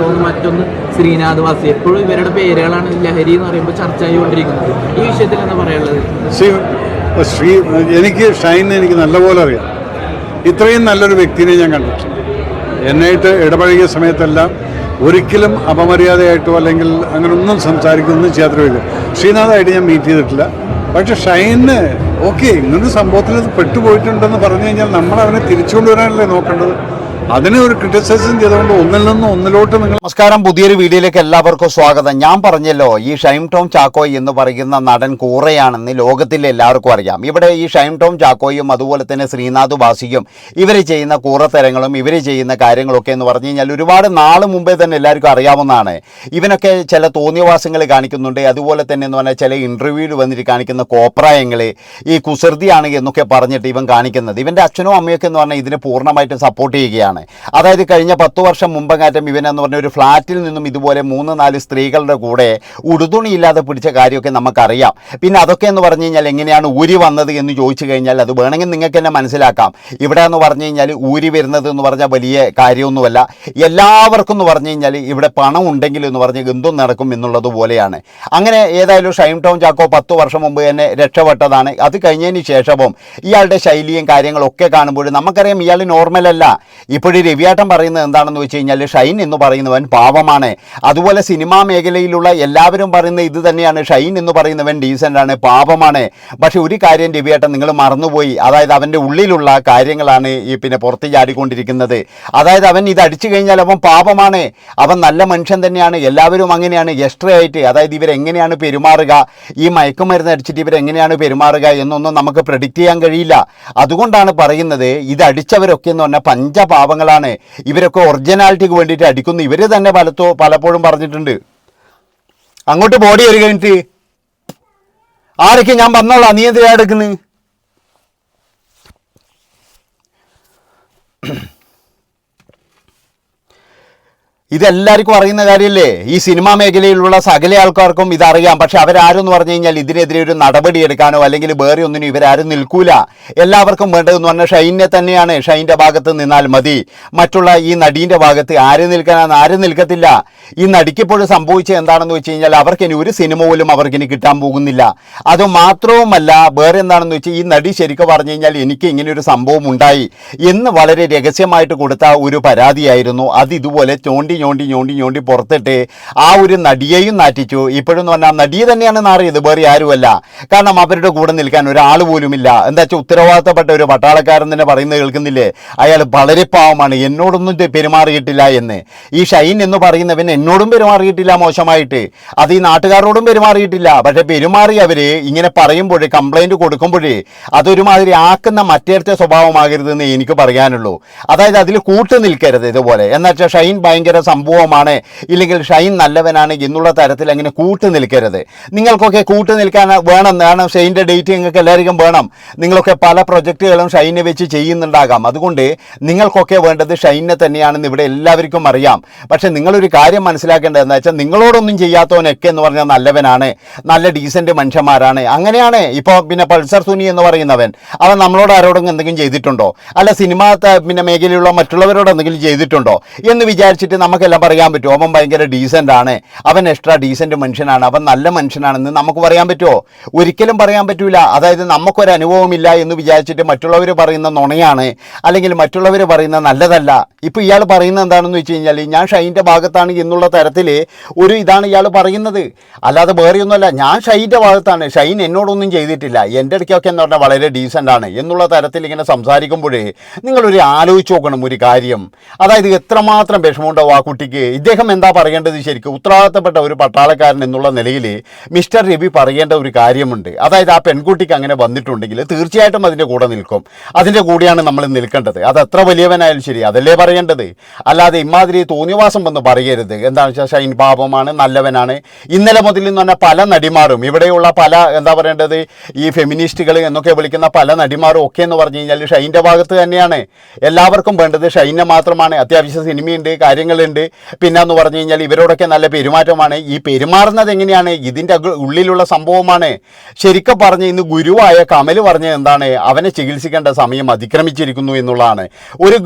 മറ്റൊന്ന് മറ്റൊന്ന് ശ്രീനാഥ് വാസി എപ്പോഴും ഇവരുടെ പേരുകളാണ് ലഹരി എന്ന് പറയുമ്പോൾ ചർച്ച ചെയ്തുകൊണ്ടിരിക്കുന്നത് ഈ വിഷയത്തിൽ എന്താ പറയാനുള്ളത്? ശ്രീ എനിക്ക് ഷൈൻ എനിക്ക് നല്ലപോലെ അറിയാം. ഇത്രയും നല്ലൊരു വ്യക്തിനെ ഞാൻ കണ്ടിട്ടുണ്ട്. എന്നായിട്ട് ഇടപഴകിയ സമയത്തെല്ലാം ഒരിക്കലും അപമര്യാദയായിട്ടോ അല്ലെങ്കിൽ അങ്ങനെ ഒന്നും സംസാരിക്കുന്നൊന്നും ചെയ്യാത്തൊരു വ്യക്തി ശ്രീനാഥായിട്ട് ഞാൻ മീറ്റ് ചെയ്തിട്ടില്ല. പക്ഷെ ഷൈന് ഓക്കെ ഇങ്ങനൊരു സംഭവത്തിൽ പെട്ടുപോയിട്ടുണ്ടെന്ന് പറഞ്ഞു കഴിഞ്ഞാൽ നമ്മൾ അവനെ തിരിച്ചുകൊണ്ടുവരാനല്ലേ നോക്കേണ്ടത്? അതിനെ ഒരു ക്രിറ്റിസൈസും ചെയ്തുകൊണ്ട് ഒന്നിൽ നിന്ന് ഒന്നിലോട്ട് നിങ്ങൾ നമസ്കാരം. പുതിയൊരു വീഡിയോയിലേക്ക് എല്ലാവർക്കും സ്വാഗതം. ഞാൻ പറഞ്ഞല്ലോ ഈ ഷൈം ടോം ചാക്കോയ് എന്ന് പറയുന്ന നടൻ കൂറയാണെന്ന് ലോകത്തിലെ എല്ലാവർക്കും അറിയാം. ഇവിടെ ഈ ഷൈം ടോം ചാക്കോയും അതുപോലെ തന്നെ ശ്രീനാഥ് വാസിയും ഇവർ ചെയ്യുന്ന കൂറത്തരങ്ങളും ഇവർ ചെയ്യുന്ന കാര്യങ്ങളൊക്കെ എന്ന് പറഞ്ഞു കഴിഞ്ഞാൽ ഒരുപാട് നാൾ മുമ്പേ തന്നെ എല്ലാവർക്കും അറിയാവുന്നതാണ്. ഇവനൊക്കെ ചില തോന്നിയവാസങ്ങൾ കാണിക്കുന്നുണ്ട്. അതുപോലെ തന്നെ എന്ന് പറഞ്ഞാൽ ചില ഇന്റർവ്യൂവിൽ വന്നിട്ട് കാണിക്കുന്ന കോപ്രായങ്ങൾ ഈ കുസൃതിയാണ് എന്നൊക്കെ പറഞ്ഞിട്ട് ഇവൻ കാണിക്കുന്നത്. ഇവന്റെ അച്ഛനും അമ്മയൊക്കെ എന്ന് പറഞ്ഞാൽ ഇതിനെ പൂർണമായിട്ടും സപ്പോർട്ട് ചെയ്യുകയാണ്. അതായത് കഴിഞ്ഞ പത്ത് വർഷം മുമ്പങ്ങാറ്റം ഇവൻ എന്ന് പറഞ്ഞ ഒരു ഫ്ലാറ്റിൽ നിന്നും ഇതുപോലെ മൂന്ന് നാല് സ്ത്രീകളുടെ കൂടെ ഉടുതുണിയില്ലാതെ പിടിച്ച കാര്യമൊക്കെ നമുക്കറിയാം. പിന്നെ അതൊക്കെ എന്ന് പറഞ്ഞു കഴിഞ്ഞാൽ എങ്ങനെയാണ് ഊരി വന്നത് എന്ന് ചോദിച്ചു കഴിഞ്ഞാൽ അത് വേണമെങ്കിൽ നിങ്ങൾക്ക് തന്നെ മനസ്സിലാക്കാം. ഇവിടെ എന്ന് പറഞ്ഞു കഴിഞ്ഞാൽ ഊരി വരുന്നത് എന്ന് പറഞ്ഞാൽ വലിയ കാര്യമൊന്നുമല്ല. എല്ലാവർക്കും എന്ന് പറഞ്ഞു കഴിഞ്ഞാൽ ഇവിടെ പണം ഉണ്ടെങ്കിൽ എന്ന് പറഞ്ഞ് എന്തും നടക്കും എന്നുള്ളത് പോലെയാണ്. അങ്ങനെ ഏതായാലും ഷൈം ടൗൺ ചാക്കോ പത്ത് വർഷം മുമ്പ് തന്നെ രക്ഷപ്പെട്ടതാണ്. അത് കഴിഞ്ഞതിന് ശേഷവും ഇയാളുടെ ശൈലിയും കാര്യങ്ങളൊക്കെ കാണുമ്പോൾ നമുക്കറിയാം ഇയാൾ നോർമലല്ല. ഇപ്പോഴും രവിയാട്ടം പറയുന്നത് എന്താണെന്ന് വെച്ച് കഴിഞ്ഞാൽ ഷൈൻ എന്ന് പറയുന്നവൻ പാവമാണ്. അതുപോലെ സിനിമാ മേഖലയിലുള്ള എല്ലാവരും പറയുന്ന ഇത് തന്നെയാണ്. ഷൈൻ എന്ന് പറയുന്നവൻ ഡീസന്റാണ് ആണ് പാപമാണ് പക്ഷെ ഒരു കാര്യം രവിയാട്ടം നിങ്ങൾ മറന്നുപോയി. അതായത് അവന്റെ ഉള്ളിലുള്ള കാര്യങ്ങളാണ് ഈ പിന്നെ പുറത്ത് ചാടിക്കൊണ്ടിരിക്കുന്നത്. അതായത് അവൻ ഇത് അടിച്ചു കഴിഞ്ഞാൽ അവൻ പാപമാണ് അവൻ നല്ല മനുഷ്യൻ തന്നെയാണ്. എല്ലാവരും അങ്ങനെയാണ്. എക്സ്ട്രാ ആയിട്ട് അതായത് ഇവരെങ്ങനെയാണ് പെരുമാറുക? ഈ മയക്കുമരുന്ന് അടിച്ചിട്ട് ഇവരെങ്ങനെയാണ് പെരുമാറുക എന്നൊന്നും നമുക്ക് പ്രഡിക്റ്റ് ചെയ്യാൻ കഴിയില്ല. അതുകൊണ്ടാണ് പറയുന്നത് ഇത് അടിച്ചവരൊക്കെ എന്ന് പറഞ്ഞാൽ പഞ്ചപാവങ്ങളാണ് ഇവരൊക്കെ ഒറിജിനാലിറ്റിക്ക് വേണ്ടിയിട്ട് അടിക്കുന്നു. ഇവർ തന്നെ പലത്തോ പലപ്പോഴും പറഞ്ഞിട്ടുണ്ട്. അങ്ങോട്ട് ബോഡി വരിക കഴിഞ്ഞിട്ട്. ആരൊക്കെ ഞാൻ വന്നോളാം. നീ എന്തിനാ എടുക്കുന്നത് ഇതെല്ലാവർക്കും അറിയുന്ന കാര്യമല്ലേ ഈ സിനിമാ മേഖലയിലുള്ള സകല ആൾക്കാർക്കും ഇതറിയാം. പക്ഷെ അവരാരും എന്ന് പറഞ്ഞു കഴിഞ്ഞാൽ ഇതിനെതിരെ ഒരു നടപടി എടുക്കാനോ അല്ലെങ്കിൽ വേറെ ഒന്നിനും ഇവരാരും നിൽക്കൂല. എല്ലാവർക്കും വേണ്ടതെന്ന് പറഞ്ഞാൽ ഷൈനെ തന്നെയാണ്. ഷൈന്റെ ഭാഗത്ത് നിന്നാൽ മതി. മറ്റുള്ള ഈ നടീന്റെ ഭാഗത്ത് ആര് നിൽക്കാനാണ് ആരും നിൽക്കത്തില്ല. ഈ നടിക്കിപ്പോൾ സംഭവിച്ചത് എന്താണെന്ന് വെച്ച് കഴിഞ്ഞാൽ അവർക്കിനി ഒരു സിനിമ പോലും അവർക്കിനി കിട്ടാൻ പോകുന്നില്ല. അത് മാത്രവുമല്ല വേറെ എന്താണെന്ന് വെച്ചാൽ ഈ നടി ശരിക്കും പറഞ്ഞു കഴിഞ്ഞാൽ എനിക്ക് ഇങ്ങനെ ഒരു സംഭവം ഉണ്ടായി. എന്ന് വളരെ രഹസ്യമായിട്ട് കൊടുത്ത ഒരു പരാതിയായിരുന്നു. അത് ഇതുപോലെ ചോണ്ടി ഞോണ്ടി ഞോണ്ടി ഞോണ്ടി പുറത്തിട്ട് ആ ഒരു നടിയെയും നാറ്റിച്ചു. ഇപ്പോഴെന്ന് പറഞ്ഞാൽ നടിയെ തന്നെയാണ് നാറിയത് വേറെ ആരുമല്ല. കാരണം അവരുടെ കൂടെ നിൽക്കാൻ ഒരാൾ പോലുമില്ല എന്താ വെച്ചാൽ ഉത്തരവാദിത്തപ്പെട്ട ഒരു പട്ടാളക്കാരൻ തന്നെ പറയുന്നത് കേൾക്കുന്നില്ലേ? അയാൾ വളരെ പാവമാണ് എന്നോടൊന്നും പെരുമാറിയിട്ടില്ല എന്ന്. ഈ ഷൈൻ എന്ന് പറയുന്നവൻ എന്നോടും പെരുമാറിയിട്ടില്ല മോശമായിട്ട്. അത് ഈ നാട്ടുകാരോടും പെരുമാറിയിട്ടില്ല. പക്ഷെ പെരുമാറി അവർ ഇങ്ങനെ പറയുമ്പോഴേ കംപ്ലൈന്റ് കൊടുക്കുമ്പോഴേ അതൊരുമാതിരി ആക്കുന്ന മറ്റേടത്തെ സ്വഭാവമാകരുതെന്ന് എനിക്ക് പറയാനുള്ളൂ. അതായത് അതിൽ കൂട്ടു നിൽക്കരുത് ഇതുപോലെ. എന്നുവെച്ചാൽ ഷൈൻ ഭയങ്കര സംഭവമാണ്. ഇല്ലെങ്കിൽ ഷൈൻ നല്ലവനാണ് എന്നുള്ള തരത്തിൽ അങ്ങനെ കൂട്ടു നിൽക്കരുത്. നിങ്ങൾക്കൊക്കെ കൂട്ടു നിൽക്കാൻ വേണം. കാരണം ഷൈന്റെ ഡേറ്റ് നിങ്ങൾക്ക് എല്ലാവർക്കും വേണം. നിങ്ങളൊക്കെ പല പ്രൊജക്റ്റുകളും ഷൈനെ വെച്ച് ചെയ്യുന്നുണ്ടാകാം. അതുകൊണ്ട് നിങ്ങൾക്കൊക്കെ വേണ്ടത് ഷൈനെ തന്നെയാണെന്ന് ഇവിടെ എല്ലാവർക്കും അറിയാം. പക്ഷേ നിങ്ങളൊരു കാര്യം മനസ്സിലാക്കേണ്ടത് എന്താ വെച്ചാൽ നിങ്ങളോടൊന്നും ചെയ്യാത്തവനൊക്കെ എന്ന് പറഞ്ഞാൽ നല്ലവനാണ്. നല്ല ഡീസന്റ് മനുഷ്യന്മാരാണ്. അങ്ങനെയാണ് ഇപ്പോൾ പിന്നെ പൾസർ സുനി എന്ന് പറയുന്നവൻ. അവൻ നമ്മളോട് ആരോടും എന്തെങ്കിലും ചെയ്തിട്ടുണ്ടോ? അല്ല സിനിമ പിന്നെ മേഖലയിലുള്ള മറ്റുള്ളവരോട് എന്തെങ്കിലും ചെയ്തിട്ടുണ്ടോ? എന്ന് വിചാരിച്ചിട്ട് നമുക്കെല്ലാം പറയാൻ പറ്റുമോ? അവൻ ഭയങ്കര ഡീസന്റ് ആണ്. അവൻ എക്സ്ട്രാ ഡീസന്റ് മനുഷ്യനാണ്. അവൻ നല്ല മനുഷ്യനാണെന്ന് നമുക്ക് പറയാൻ പറ്റുമോ? ഒരിക്കലും പറയാൻ പറ്റൂല. അതായത് നമുക്കൊരു അനുഭവമില്ല എന്ന് വിചാരിച്ചിട്ട് മറ്റുള്ളവർ പറയുന്ന നുണയാണ് അല്ലെങ്കിൽ മറ്റുള്ളവർ പറയുന്ന നല്ലതല്ല. ഇപ്പോൾ ഇയാൾ പറയുന്നത് എന്താണെന്ന് വെച്ച് കഴിഞ്ഞാൽ ഞാൻ ഷൈന്റെ ഭാഗത്താണ് എന്നുള്ള തരത്തിൽ ഒരു ഇതാണ് ഇയാൾ പറയുന്നത്. അല്ലാതെ വേറെയൊന്നുമല്ല. ഞാൻ ഷൈന്റെ ഭാഗത്താണ്. ഷൈൻ എന്നോടൊന്നും ചെയ്തിട്ടില്ല. എന്റെ ഇടയ്ക്കൊക്കെ എന്ന് പറഞ്ഞാൽ വളരെ ഡീസന്റ് ആണ് എന്നുള്ള തരത്തിൽ ഇങ്ങനെ സംസാരിക്കുമ്പോഴേ നിങ്ങളൊരു ആലോചിച്ച് നോക്കണം ഒരു കാര്യം. അതായത് എത്രമാത്രം വിഷമമുണ്ടാവും കുട്ടിക്ക് ഇദ്ദേഹം എന്താ പറയേണ്ടത് ശരിക്കും? ഉത്തരവാദിത്തപ്പെട്ട ഒരു പട്ടാളക്കാരൻ എന്നുള്ള നിലയിൽ മിസ്റ്റർ രവി പറയേണ്ട ഒരു കാര്യമുണ്ട്. അതായത് ആ പെൺകുട്ടിക്ക് അങ്ങനെ വന്നിട്ടുണ്ടെങ്കിൽ തീർച്ചയായിട്ടും അതിന്റെ കൂടെ നിൽക്കും. അതിന്റെ കൂടെയാണ് നമ്മൾ നിൽക്കേണ്ടത്. അത് എത്ര വലിയവനായാലും ശരി അതല്ലേ പറയേണ്ടത്? അല്ലാതെ ഇമാതിരി തോന്നിവാസം വന്ന് പറയരുത്. എന്താണെന്ന് വെച്ചാൽ ഷൈൻ പാപമാണ് നല്ലവനാണ്. ഇന്നലെ മുതൽ എന്ന് പറഞ്ഞാൽ പല നടിമാരും ഇവിടെയുള്ള പല എന്താ പറയേണ്ടത്? ഈ ഫെമിനിസ്റ്റുകൾ എന്നൊക്കെ വിളിക്കുന്ന പല നടിമാരും ഒക്കെ എന്ന് പറഞ്ഞു കഴിഞ്ഞാൽ ഷൈന്റെ ഭാഗത്ത് തന്നെയാണ്. എല്ലാവർക്കും വേണ്ടത് ഷൈനെ മാത്രമാണ്. അത്യാവശ്യം സിനിമയുണ്ട് കാര്യങ്ങളുണ്ട്. ഉണ്ട്. പിന്നെ എന്ന് പറഞ്ഞു കഴിഞ്ഞാൽ ഇവരോടൊക്കെ നല്ല പെരുമാറ്റമാണ്. ഈ പെരുമാറുന്നത് എങ്ങനെയാണ്? ഇതിന്റെ ഉള്ളിലുള്ള സംഭവമാണ്. ശരിക്കും പറഞ്ഞ് ഇന്ന് ഗുരുവായ കമൽ പറഞ്ഞത് എന്താണ്? അവനെ ചികിത്സിക്കേണ്ട സമയം അതിക്രമിച്ചിരിക്കുന്നു എന്നുള്ളതാണ്. ഒരു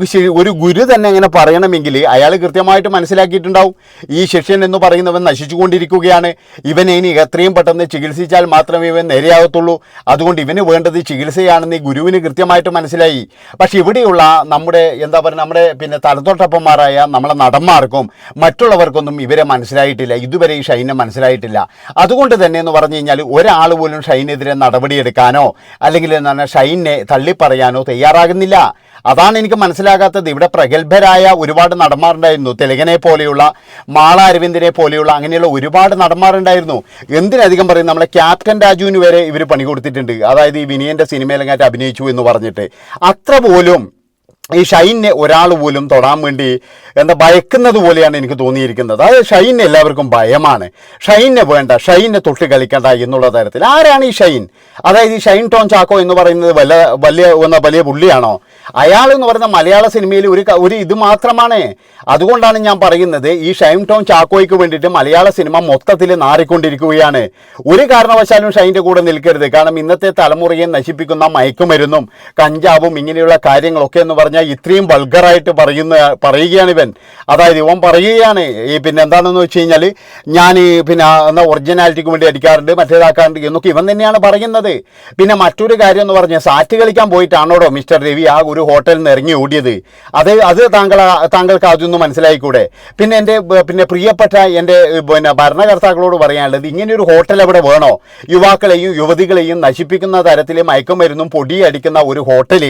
ഒരു ഗുരു തന്നെ അങ്ങനെ പറയണമെങ്കിൽ അയാൾ കൃത്യമായിട്ട് മനസ്സിലാക്കിയിട്ടുണ്ടാവും. ഈ ശിഷ്യൻ എന്ന് പറയുന്നവൻ നശിച്ചുകൊണ്ടിരിക്കുകയാണ്. ഇവനെ ഇനി എത്രയും പെട്ടെന്ന് ചികിത്സിച്ചാൽ മാത്രമേ ഇവൻ നേരെയാകത്തുള്ളൂ അതുകൊണ്ട് ഇവന് വേണ്ടത് ചികിത്സയാണെന്ന് ഈ ഗുരുവിന് കൃത്യമായിട്ട് മനസ്സിലായി. പക്ഷേ ഇവിടെയുള്ള നമ്മുടെ എന്താ പറയുക നമ്മുടെ പിന്നെ തലത്തോട്ടപ്പന്മാരായ നമ്മളെ നടന്മാർക്കും മറ്റുള്ളവർക്കൊന്നും ഇവരെ മനസ്സിലായിട്ടില്ല. ഇതുവരെ ഈ ഷൈനെ മനസ്സിലായിട്ടില്ല. അതുകൊണ്ട് തന്നെ എന്ന് പറഞ്ഞു കഴിഞ്ഞാൽ ഒരാൾ പോലും ഷൈനെതിരെ നടപടിയെടുക്കാനോ അല്ലെങ്കിൽ എന്താണ് ഷൈനെ തള്ളിപ്പറയാനോ തയ്യാറാകുന്നില്ല. അതാണ് എനിക്ക് മനസ്സിലാകാത്തത്. ഇവിടെ പ്രഗത്ഭരായ ഒരുപാട് നടന്മാരുണ്ടായിരുന്നു. തെലുങ്കനെ പോലെയുള്ള മാള അരവിന്ദനെ പോലെയുള്ള അങ്ങനെയുള്ള ഒരുപാട് നടന്മാരുണ്ടായിരുന്നു. എന്തിനധികം പറയും? നമ്മളെ ക്യാപ്റ്റൻ രാജുവിന് വരെ ഇവർ പണി കൊടുത്തിട്ടുണ്ട്. അതായത് ഈ വിനയന്റെ സിനിമയിലെങ്ങാറ്റ് അഭിനയിച്ചു എന്ന് പറഞ്ഞിട്ട്. അത്ര പോലും ഈ ഷൈനെ ഒരാൾ പോലും തൊടാൻ വേണ്ടി എന്താ ഭയക്കുന്നത് പോലെയാണ് എനിക്ക് തോന്നിയിരിക്കുന്നത്. അതായത് ഷൈനെ എല്ലാവർക്കും ഭയമാണ്. ഷൈനെ വേണ്ട ഷൈനെ തൊട്ട് കളിക്കണ്ട എന്നുള്ള തരത്തിൽ. ആരാണ് ഈ ഷൈൻ? അതായത് ഈ ഷൈൻ ടോൺ ചാക്കോ എന്ന് പറയുന്നത് വല്ല വലിയ എന്ന വലിയ പുള്ളിയാണോ? അയാൾ എന്ന് പറയുന്ന മലയാള സിനിമയിൽ ഒരു ഒരു ഇത് മാത്രമാണ്. അതുകൊണ്ടാണ് ഞാൻ പറയുന്നത് ഈ ഷൈൻ ടോൺ ചാക്കോയ്ക്ക് വേണ്ടിയിട്ട് മലയാള സിനിമ മൊത്തത്തിൽ നാറിക്കൊണ്ടിരിക്കുകയാണ്. ഒരു കാരണവശാലും ഷൈന്റെ കൂടെ നിൽക്കരുത്. കാരണം ഇന്നത്തെ തലമുറയെ നശിപ്പിക്കുന്ന മയക്കുമരുന്നും കഞ്ചാവും ഇങ്ങനെയുള്ള കാര്യങ്ങളൊക്കെ എന്ന് പറഞ്ഞാൽ ഇത്രയും വൾഗറായിട്ട് പറയുന്ന പറയുകയാണ് ഇവൻ. അതായത് ഇവൻ പറയുകയാണ് ഈ പിന്നെ എന്താണെന്ന് വെച്ച് കഴിഞ്ഞാൽ ഞാൻ പിന്നെ എന്നാൽ ഒറിജിനാലിറ്റിക്ക് വേണ്ടി അടിക്കാറുണ്ട് മറ്റേതാക്കാറുണ്ട് എന്നൊക്കെ ഇവൻ തന്നെയാണ് പറയുന്നത്. പിന്നെ മറ്റൊരു കാര്യം എന്ന് പറഞ്ഞാൽ സാറ്റ് കളിക്കാൻ പോയിട്ടാണോടോ മിസ്റ്റർ രവി ആ ഒരു ഹോട്ടലിൽ നിന്ന് ഇറങ്ങി ഓടിയത്? അത് അത് താങ്കൾ താങ്കൾക്ക് അതൊന്നും മനസ്സിലായിക്കൂടെ? പിന്നെ എന്റെ പിന്നെ പ്രിയപ്പെട്ട എന്റെ പിന്നെ ഭരണകർത്താക്കളോട് പറയാനുള്ളത് ഇങ്ങനെയൊരു ഹോട്ടൽ എവിടെ വേണോ? യുവാക്കളെയും യുവതികളെയും നശിപ്പിക്കുന്ന തരത്തിൽ മയക്കുമരുന്നും പൊടി അടിക്കുന്ന ഒരു ഹോട്ടൽ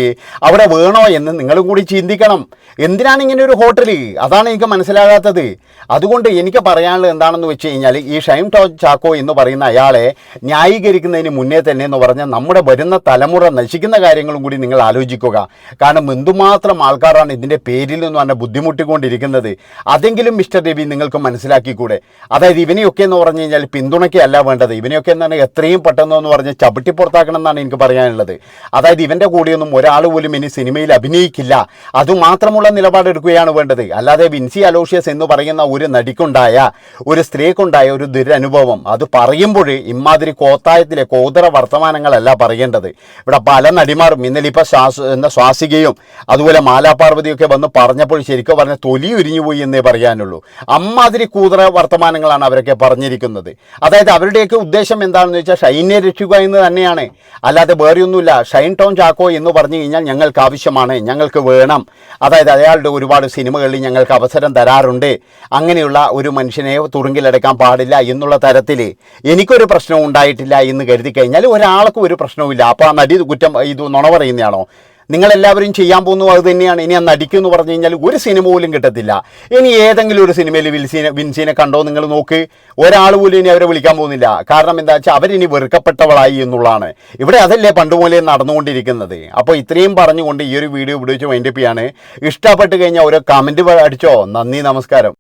അവിടെ വേണോ എന്ന് കൂടി ചിന്തിക്കണം. എന്തിനാണ് ഇങ്ങനെ ഒരു ഹോട്ടൽ അതാണ് എനിക്ക് മനസ്സിലാകാത്തത്. അതുകൊണ്ട് എനിക്ക് പറയാനുള്ളത് എന്താണെന്ന് വെച്ച് കഴിഞ്ഞാൽ ഈ ഷൈം ടോ ചാക്കോ എന്ന് പറയുന്ന അയാളെ ന്യായീകരിക്കുന്നതിന് മുന്നേ തന്നെ എന്ന് പറഞ്ഞാൽ നമ്മുടെ വരുന്ന തലമുറ നശിക്കുന്ന കാര്യങ്ങളും കൂടി നിങ്ങൾ ആലോചിക്കുക. കാരണം എന്തുമാത്രം ആൾക്കാരാണ് ഇതിന്റെ പേരിൽ എന്ന് പറഞ്ഞാൽ ബുദ്ധിമുട്ടിക്കൊണ്ടിരിക്കുന്നത്. അതെങ്കിലും മിസ്റ്റർ രവി നിങ്ങൾക്ക് മനസ്സിലാക്കിക്കൂടെ? അതായത് ഇവനെയൊക്കെ എന്ന് പറഞ്ഞു കഴിഞ്ഞാൽ പിന്തുണയ്ക്കല്ല വേണ്ടത്. ഇവനെയൊക്കെ എന്താണ് എത്രയും പെട്ടെന്ന് എന്ന് പറഞ്ഞ് ചവിട്ടി പുറത്താക്കണം എന്നാണ് എനിക്ക് പറയാനുള്ളത്. അതായത് ഇവന്റെ കൂടെയൊന്നും ഒരാൾ പോലും ഇനി സിനിമയിൽ അഭിനയിക്കില്ല. അതുമാത്രമുള്ള നിലപാടെടുക്കുകയാണ് വേണ്ടത്. അല്ലാതെ വിൻസി അലോഷ്യസ് എന്ന് പറയുന്ന ഒരു നടിക്കുണ്ടായ ഒരു സ്ത്രീക്കുണ്ടായ ഒരു ദുരനുഭവം. അത് പറയുമ്പോൾ ഇമാതിരി കോത്തായത്തിലെ കോതര വർത്തമാനങ്ങളല്ല പറയേണ്ടത്. ഇവിടെ പല നടിമാരും ഇന്നലെ ശ്വാസ എന്ന ശ്വാസികയും അതുപോലെ മാലാപാർവതിയൊക്കെ വന്ന് പറഞ്ഞപ്പോൾ ശരിക്കും പറഞ്ഞ തൊലി ഉരിഞ്ഞുപോയി എന്നേ പറയാനുള്ളൂ. അമ്മാതിരി കൂതറ വർത്തമാനങ്ങളാണ് അവരൊക്കെ പറഞ്ഞിരിക്കുന്നത്. അതായത് അവരുടെയൊക്കെ ഉദ്ദേശം എന്താണെന്ന് വെച്ചാൽ ഷൈനെ രക്ഷിക്കുക എന്ന് തന്നെയാണ്. അല്ലാതെ വേറെയൊന്നുമില്ല. ഷൈൻ ടോൺ ചാക്കോ എന്ന് പറഞ്ഞു കഴിഞ്ഞാൽ ഞങ്ങൾക്ക് ആവശ്യമാണ്. ഞങ്ങൾക്ക് വേണം. അതായത് അയാളുടെ ഒരുപാട് സിനിമകളിൽ ഞങ്ങൾക്ക് അവസരം തരാറുണ്ട്. അങ്ങനെയുള്ള ഒരു മനുഷ്യനെ തുറുങ്കിലടക്കാൻ പാടില്ല എന്നുള്ള തരത്തിൽ എനിക്കൊരു പ്രശ്നവും ഉണ്ടായിട്ടില്ല എന്ന് കരുതി കഴിഞ്ഞാൽ ഒരാൾക്കും ഒരു പ്രശ്നവുമില്ല. അപ്പോൾ ആ നടി കുറ്റം ഇത് നുണ പറയുന്നതാണോ നിങ്ങളെല്ലാവരും ചെയ്യാൻ പോകുന്നു അത് തന്നെയാണ്. ഇനി അന്ന് അടിക്കും എന്ന് പറഞ്ഞു കഴിഞ്ഞാൽ ഒരു സിനിമ പോലും കിട്ടത്തില്ല. ഇനി ഏതെങ്കിലും ഒരു സിനിമയിൽ വിൻസീനെ വിൻസീനെ കണ്ടോ നിങ്ങൾ നോക്ക്. ഒരാൾ പോലും ഇനി അവരെ വിളിക്കാൻ പോകുന്നില്ല. കാരണം എന്താ വെച്ചാൽ അവരിനി വെറുക്കപ്പെട്ടവളായി എന്നുള്ളതാണ്. ഇവിടെ അതല്ലേ പണ്ട് മുതലേ നടന്നുകൊണ്ടിരിക്കുന്നത്. അപ്പോൾ ഇത്രയും പറഞ്ഞുകൊണ്ട് ഈ ഒരു വീഡിയോ ഇവിടെ വെച്ച് ചെയ്യാണ്. ഇഷ്ടപ്പെട്ട് കഴിഞ്ഞാൽ ഓരോ കമന്റ് അടിച്ചോ. നന്ദി നമസ്കാരം.